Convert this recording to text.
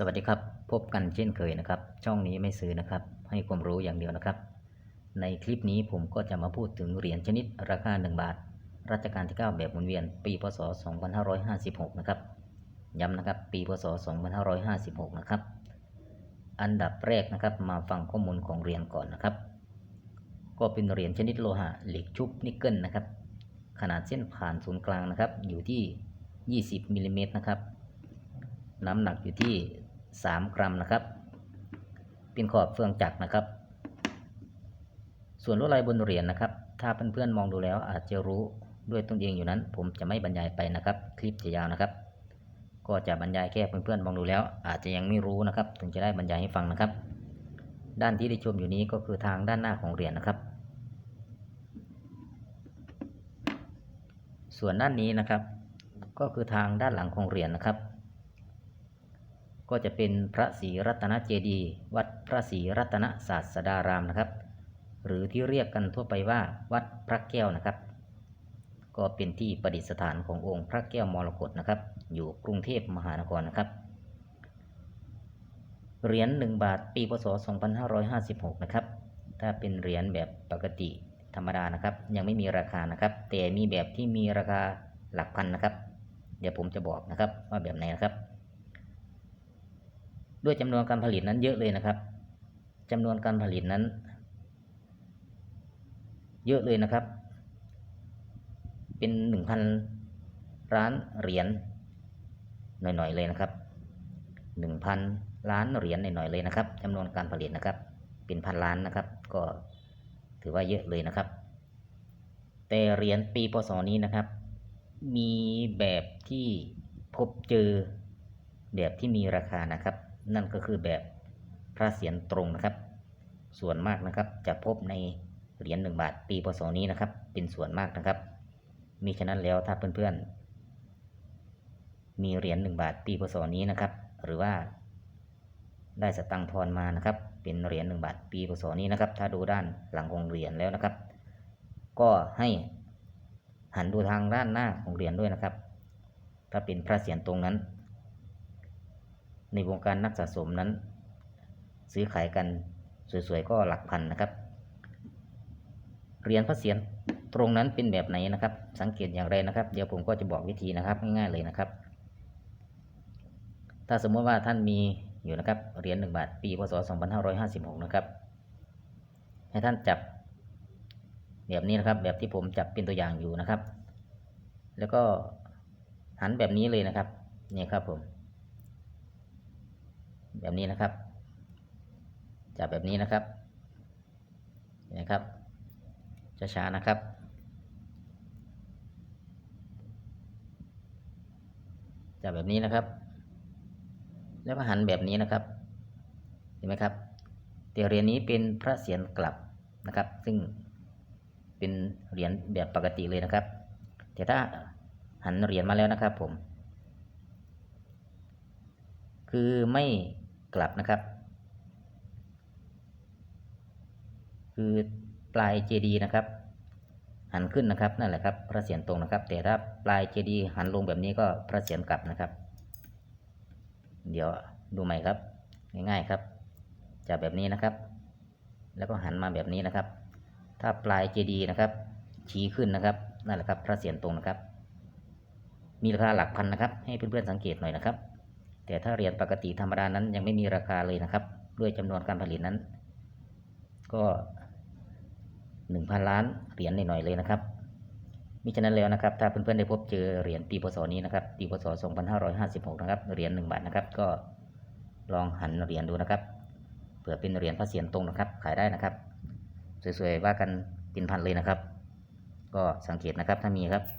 สวัสดีครับ พบกันเช่นเคยนะครับ ช่องนี้ไม่ซื้อนะครับ ให้ความรู้อย่างเดียวนะครับ ในคลิปนี้ผมก็จะมาพูดถึงเหรียญชนิดราคา 1 บาท รัชกาลที่ 9 แบบหมุนเวียน ปีพศ 2556 นะครับ ย้ำนะครับ ปีพศ 2556 นะครับ อันดับแรกนะครับ มาฟังข้อมูลของเหรียญก่อนนะครับ ก็เป็นเหรียญชนิดโลหะเหล็กชุบนิกเกิลนะครับ ขนาดเส้นผ่านศูนย์กลางนะครับ อยู่ที่ 20มิลลิเมตรนะครับน้ำหนักอยู่ที่ 3 กรัมนะครับ เป็นขอบเฟืองจักรนะครับ ส่วนลวดลายบนเหรียญนะครับ ถ้าเพื่อนๆมองดูแล้วอาจจะรู้ด้วยตนเองอยู่นั้น ผมจะไม่บรรยายไปนะครับ คลิปจะยาวนะครับ ก็จะบรรยายแค่เพื่อนๆมองดูแล้ว อาจจะยังไม่รู้นะครับ ถึงจะได้บรรยายให้ฟังนะครับ ด้านที่ได้ชมอยู่นี้ก็คือทางด้านหน้าของเหรียญนะครับ ส่วนด้านนี้นะครับ ก็คือทางด้านหลังของเหรียญนะครับ ก็จะเป็นพระศรีรัตนเจดีย์วัดพระศรีรัตนศาสดารามนะครับ หรือที่เรียกกันทั่วไปว่าวัดพระแก้วนะครับ ก็เป็นที่ประดิษฐานขององค์พระแก้วมรกตนะครับ อยู่กรุงเทพมหานครนะครับเหรียญ1บาทปีพศ 2556 นะครับ ถ้าเป็นเหรียญแบบปกติธรรมดานะครับ ยังไม่มีราคานะครับ แต่มีแบบที่มีราคาหลักพันนะครับ เดี๋ยวผมจะบอกนะครับว่าแบบไหนนะครับ ด้วยจำนวนการผลิตนั้นเยอะเลยนะครับจำนวนการผลิตนั้น เยอะเลยนะครับ เป็นหนึ่งพันล้านเหรียญหน่อยๆเลยนะครับหนึ่งพันล้านเหรียญหน่อยๆเลยนะครับจำนวนการผลิตนะครับ เป็นพันล้านนะครับ ก็ถือว่าเยอะเลยนะครับ แต่เหรียญปีพศนี้นะครับ มีแบบที่พบเจอแบบที่มีราคานะครับ นั่นก็คือแบบพระเศียรตรงนะครับ ส่วนมากนะครับจะพบในเหรียญหนึ่งบาทปีพศนี้นะครับ เป็นส่วนมากนะครับ มีฉะนั้นแล้วถ้าเพื่อนๆ มีเหรียญหนึ่งบาทปีพศนี้นะครับ หรือว่า ได้สตังทอนมานะครับ เป็นเหรียญหนึ่งบาทปีพศนี้นะครับ ถ้าดูด้านหลังของเหรียญแล้วนะครับ ก็ให้หันดูทางด้านหน้าของเหรียญด้วยนะครับ ถ้าเป็นพระเศียรตรงนั้น ในวงการนักสะสมนั้น ซื้อขายกันสวยๆก็หลักพันนะครับเหรียญพระเศียรตรงนั้นเป็นแบบไหนนะครับ สังเกตอย่างไรนะครับ เดี๋ยวผมก็จะบอกวิธีนะครับง่ายๆเลยนะครับ ถ้าสมมติว่าท่านมีอยู่นะครับเหรียญหนึ่งบาท ปีพศ2556 นะครับ ให้ท่านจับแบบนี้นะครับ แบบที่ผมจับเป็นตัวอย่างอยู่นะครับ แล้วก็หันแบบนี้เลยนะครับ นี่ครับผม แบบนี้นะครับ จับแบบนี้นะครับนะครับช้าๆนะครับ จับแบบนี้นะครับ แล้วก็หันแบบนี้นะครับ เห็นไหมครับแต่เหรียญนี้เป็นพระเศียรกลับนะครับ ซึ่งเป็นเหรียญแบบปกติเลยนะครับ แต่ถ้าหันเหรียญมาแล้วนะครับผม คือไม่ กลับนะครับ คือปลายเจดีนะครับ หันขึ้นนะครับนั่นแหละครับ พระเศียรตรงนะครับ แต่ถ้าปลายเจดีหันลงแบบนี้ก็พระเศียรกลับนะครับ เดี๋ยวดูใหม่ครับ ง่ายๆครับจับแบบนี้นะครับ แล้วก็หันมาแบบนี้นะครับ ถ้าปลายเจดีนะครับ ชี้ขึ้นนะครับนั่นแหละครับ พระเศียรตรงนะครับ มีราคาหลักพันนะครับ ให้เพื่อนๆสังเกตหน่อยนะครับ แต่ถ้าเหรียญปกติธรรมดานั้นยังไม่มีราคาเลยนะครับ ด้วยจำนวนการผลิตนั้น ก็หนึ่งพันล้านเหรียญหน่อยๆเลยนะครับมิฉะนั้นแล้วนะครับ ถ้าเพื่อนๆได้พบเจอเหรียญปีพศนี้นะครับ ปีพศ 2556 นะครับ เหรียญ1บาทนะครับ ก็ลองหันเหรียญดูนะครับ เผื่อเป็นเหรียญพระเศียรตรงนะครับ ขายได้นะครับ สวยๆ ว่ากันเป็นพันเลยนะครับ ก็สังเกตนะครับ ถ้ามีครับ